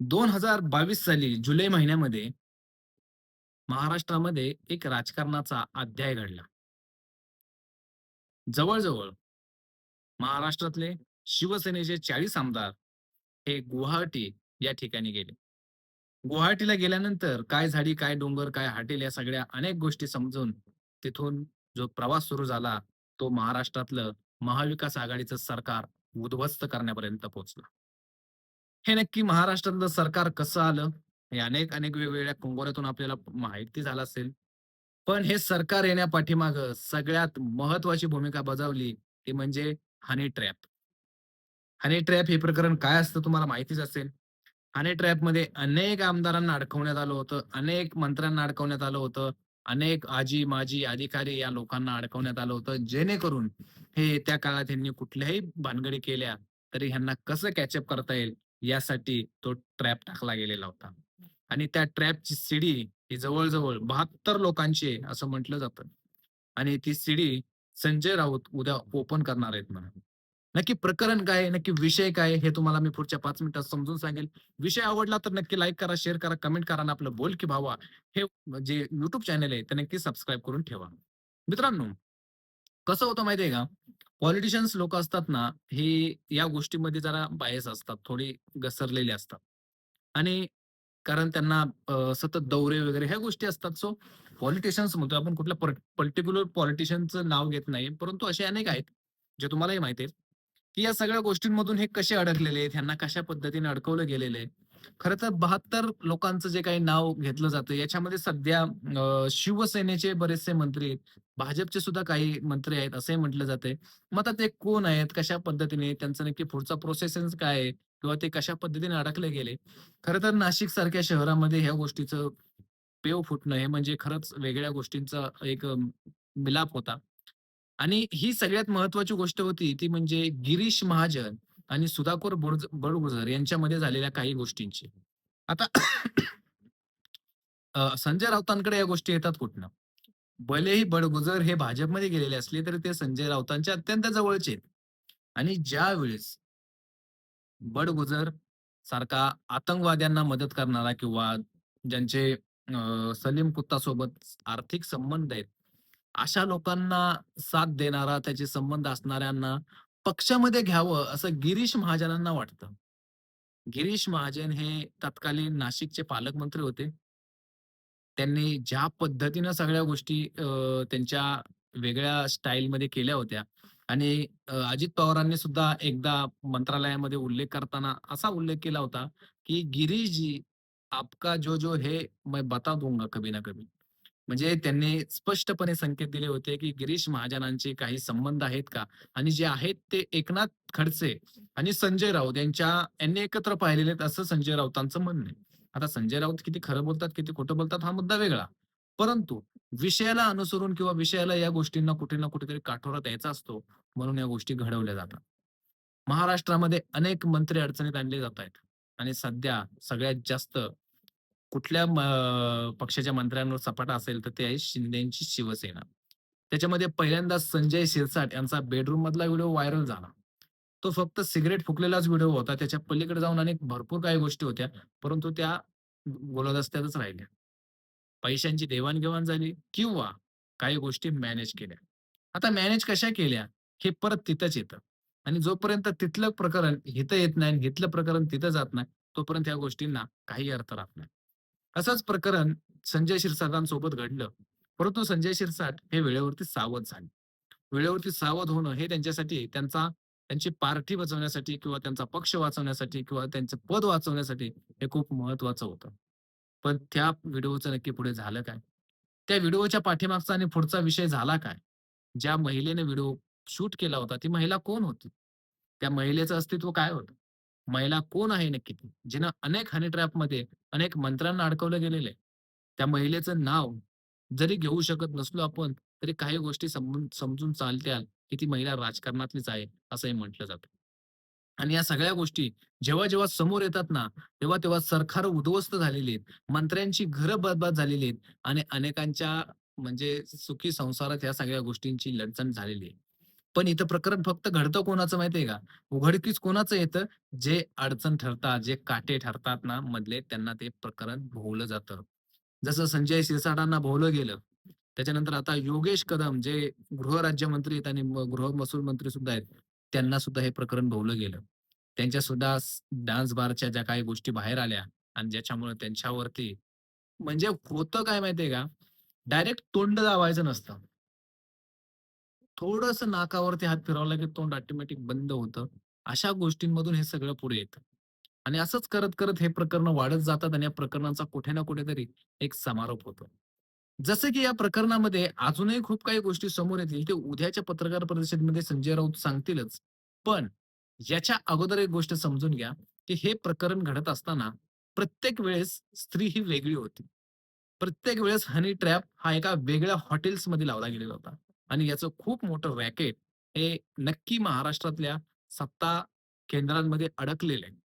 दोन हजार बावीस साली जुलै महिन्यामध्ये महाराष्ट्रामध्ये एक राजकारणाचा अध्याय घडला. जवळजवळ महाराष्ट्रातले शिवसेनेचे 40 आमदार हे गुवाहाटी या ठिकाणी गेले. गुवाहाटीला गेल्यानंतर काय झाडी, काय डोंगर, काय हाटेल या सगळ्या अनेक गोष्टी समजून तिथून जो प्रवास सुरू झाला, तो महाराष्ट्रातलं महाविकास आघाडीचं सरकार उद्ध्वस्त करण्यापर्यंत पोहोचला. हे नक्की महाराष्ट्रातलं सरकार कसं आलं? हे अनेक अनेक वेगवेगळ्या कंगोऱ्यातून आपल्याला माहिती झालं असेल. पण हे सरकार येण्यापाठीमागं सगळ्यात महत्वाची भूमिका बजावली ती म्हणजे हनी ट्रॅप. हनी ट्रॅप हे प्रकरण काय असतं तुम्हाला माहितीच असेल. हनी ट्रॅपमध्ये अनेक आमदारांना अडकवण्यात आलं होतं, अनेक मंत्र्यांना अडकवण्यात आलं होतं, अनेक आजी-माजी अधिकारी या लोकांना अडकवण्यात आलं होतं, जेणेकरून हे त्या काळात यांनी कुठल्याही भानगडी केल्या तरी ह्यांना कसं कॅचअप करता येईल यासाठी तो ट्रॅप टाकला गेलेला होता. आणि त्या ट्रॅपची सीडी ही जवळ-जवळ 72 लोकांची आहे असं म्हटलं जातं. आणि ती सीडी संजय राऊत उद्या ओपन करणार आहेत म्हणा नक्की प्रकरण काय आहे? नक्की विषय काय हे तुम्हाला मी पुढच्या पाच मिनिटात समजून सांगेल. विषय आवडला तर नक्की लाईक करा, शेअर करा, कमेंट करा आणि आपलं बोल की भावा हे जे युट्यूब चॅनल आहे ते नक्की सबस्क्राईब करून ठेवा. मित्रांनो, कसं होतं माहितीये का? पॉलिटिशियन्स लोक असतात ना, हे या गोष्टीमध्ये जरा बायस असतात, थोडी घसरलेले असतात. आणि कारण त्यांना अ, सतत दौरे वगैरे ह्या गोष्टी असतात. सो पॉलिटिशियन्स म्हणतो आपण कुठल्या पर्टिक्युलर पॉलिटिशियनचं नाव घेत नाही. परंतु असे अनेक आहेत, जे तुम्हालाही माहिती आहेत की या सगळ्या गोष्टींमधून हे कसे अडकलेले आहेत, ह्यांना कशा पद्धतीने अडकवलं गेलेलं आहे. खर तर 72 लोकांचं जे काही नाव घेतलं जातं, याच्यामध्ये सध्या शिवसेनेचे बरेचसे मंत्री आहेत, भाजपचे सुद्धा काही मंत्री आहेत, असंही म्हटलं जातंय. मग आता ते कोण आहेत, कशा पद्धतीने, त्यांचं नक्की पुढचा प्रोसेस काय आहे किंवा ते कशा पद्धतीने अडकले गेले. खरं तर नाशिक सारख्या शहरामध्ये ह्या गोष्टीचं पेव फुटणं हे म्हणजे खरंच वेगळ्या गोष्टींचा एक मिलाप होता. आणि ही सगळ्यात महत्वाची गोष्ट होती ती म्हणजे गिरीश महाजन आणि सुधाकर बुडज बडगुजर यांच्यामध्ये झालेल्या काही गोष्टींची. आता संजय राऊतांकडे या गोष्टी येतात कुठनं? भलेही बडगुजर हे भाजपमध्ये गेलेले असले तरी ते संजय राऊतांच्या अत्यंत जवळचे आहेत. आणि ज्यावेळेस बडगुजर सारखा आतंकवाद्यांना मदत करणारा किंवा ज्यांचे सलीम कुत्ता सोबत आर्थिक संबंध आहेत, अशा लोकांना साथ देणारा, त्याचे संबंध असणाऱ्यांना पक्षामध्ये घ्यावं असं गिरीश महाजनांना वाटतं. गिरीश महाजन हे तत्कालीन नाशिकचे पालकमंत्री होते. त्यांनी ज्या पद्धतीनं सगळ्या गोष्टी त्यांच्या वेगळ्या स्टाईलमध्ये केल्या होत्या आणि अजित पवारांनी सुद्धा एकदा मंत्रालयामध्ये उल्लेख करताना असा उल्लेख केला होता, की "गिरीश जी, आपका जो-जो है, मैं बता दूंगा कभी ना कभी." म्हणजे त्यांनी स्पष्टपणे संकेत दिले होते, की गिरीश महाजनांचे काही संबंध आहेत का? आणि जे आहेत ते एकनाथ खडसे आणि संजय राऊत यांच्या यांनी एकत्र पाहिलेले आहेत असं संजय राऊतांचं म्हणणं आहे. आता संजय राऊत किती खरं बोलतात, किती खोटं बोलतात हा मुद्दा वेगळा. परंतु विषयाला अनुसरून किंवा विषयाला या गोष्टींना कुठे ना कुठेतरी काठोरा द्यायचा असतो, म्हणून या गोष्टी घडवल्या जातात. महाराष्ट्रामध्ये अनेक मंत्री अडचणीत आणले जात आहेत आणि सध्या सगळ्यात जास्त कुठल्या पक्षाच्या मंत्र्यांवर सपाटा असेल, तर ते आहे शिंदेची शिवसेना. त्याच्यामध्ये पहिल्यांदा संजय शिरसाट यांचा बेडरूम मधला व्हिडिओ व्हायरल झाला. तो फक्त सिगरेट फुकलेलाच व्हिडिओ होता. त्याच्या पलीकडे जाऊन अनेक भरपूर काही गोष्टी होत्या, परंतु त्या गोलदस्त्यातच राहिल्या. पैशांची देवाण झाली किंवा काही गोष्टी मॅनेज केल्या. आता मॅनेज कशा केल्या, हे परत तिथंच येतं आणि जोपर्यंत तिथलं प्रकरण इथं येत नाही आणि इथलं प्रकरण तिथं जात नाही, तोपर्यंत ह्या गोष्टींना काही अर्थ राहत नाही. असंच प्रकरण संजय शिरसाटांसोबत घडलं. परंतु संजय शिरसाट हे वेळेवरती सावध झाले. वेळेवरती सावध होणं हे त्यांच्यासाठी त्यांचा त्यांची पार्टी वाचवण्यासाठी किंवा त्यांचा पक्ष वाचवण्यासाठी किंवा त्यांचं पद वाचवण्यासाठी हे खूप महत्वाचं होतं. पण त्या व्हिडिओचं नक्की पुढे झालं काय? त्या व्हिडिओच्या पाठीमागचा आणि पुढचा विषय झाला काय? ज्या महिलेने व्हिडिओ शूट केला होता, ती महिला कोण होती? त्या महिलेचं अस्तित्व काय होतं? महिला कोण आहे नक्की ती? जिनं अनेक हनी ट्रॅपमध्ये अनेक मंत्र्यांना अडकवलं गेलेलं आहे. त्या महिलेचं नाव जरी घेऊ शकत नसलो आपण, तरी काही गोष्टी समजून समजून की ती महिला राजकारणातलीच आहे, असंही म्हटलं जातं. आणि या सगळ्या गोष्टी जेव्हा-जेव्हा समोर येतात ना, तेव्हा-तेव्हा सरकार उद्ध्वस्त झालेली आहेत. मंत्र्यांची घरं बरबाद झालेली आहेत आणि अनेकांच्या म्हणजे सुखी संसारात या सगळ्या गोष्टींची लडचण झालेली आहे. पण इथं प्रकरण फक्त घडतं कोणाचं माहितीये का? उघडकीस कोणाचं येतं? जे अडचण ठरतात, जे काटे ठरतात ना मधले, त्यांना ते प्रकरण भोवलं जातं. जसं संजय सिरसाटांना भोवलं गेलं. त्याच्यानंतर आता योगेश कदम जे गृहराज्यमंत्री आहेत आणि गृह महसूल मंत्री सुद्धा आहेत. त्यांना सुद्धा हे प्रकरण भोवलं गेलं. त्यांच्या सुद्धा डान्स बारच्या ज्या काही गोष्टी बाहेर आल्या आणि ज्याच्यामुळे त्यांच्यावरती म्हणजे होतं काय माहितीये का? डायरेक्ट तोंड दाबायचं नसतं. थोडस नाकावरती हात फिरवला की तोंड ऑटोमॅटिक बंद होतं. अशा गोष्टींमधून हे सगळं पुढे येतं. आणि असंच करत-करत हे प्रकरण वाढत जातात आणि या प्रकरणांचा कुठे ना कुठेतरी एक समारोप होतो. जसं की या प्रकरणामध्ये अजूनही खूप काही गोष्टी समोर येतील. ते उद्याच्या पत्रकार परिषदेमध्ये संजय राऊत सांगतीलच. पण याच्या अगोदर एक गोष्ट समजून घ्या, की हे प्रकरण घडत असताना प्रत्येक वेळेस स्त्री ही वेगळी होती. प्रत्येक वेळेस हनी ट्रॅप हा एका वेगळ्या हॉटेल्समध्ये लावला गेलेला होता. आणि याचं खूप मोठं रॅकेट हे नक्की महाराष्ट्रातल्या सत्ता केंद्रांमध्ये अडकलेलं आहे.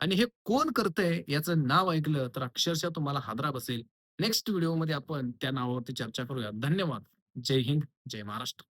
आणि हे कोण करतंय याचं नाव ऐकलं तर अक्षरशः तुम्हाला हादरा बसेल. नेक्स्ट व्हिडिओमध्ये आपण त्या नावावरती चर्चा करूया. धन्यवाद. जय हिंद, जय महाराष्ट्र.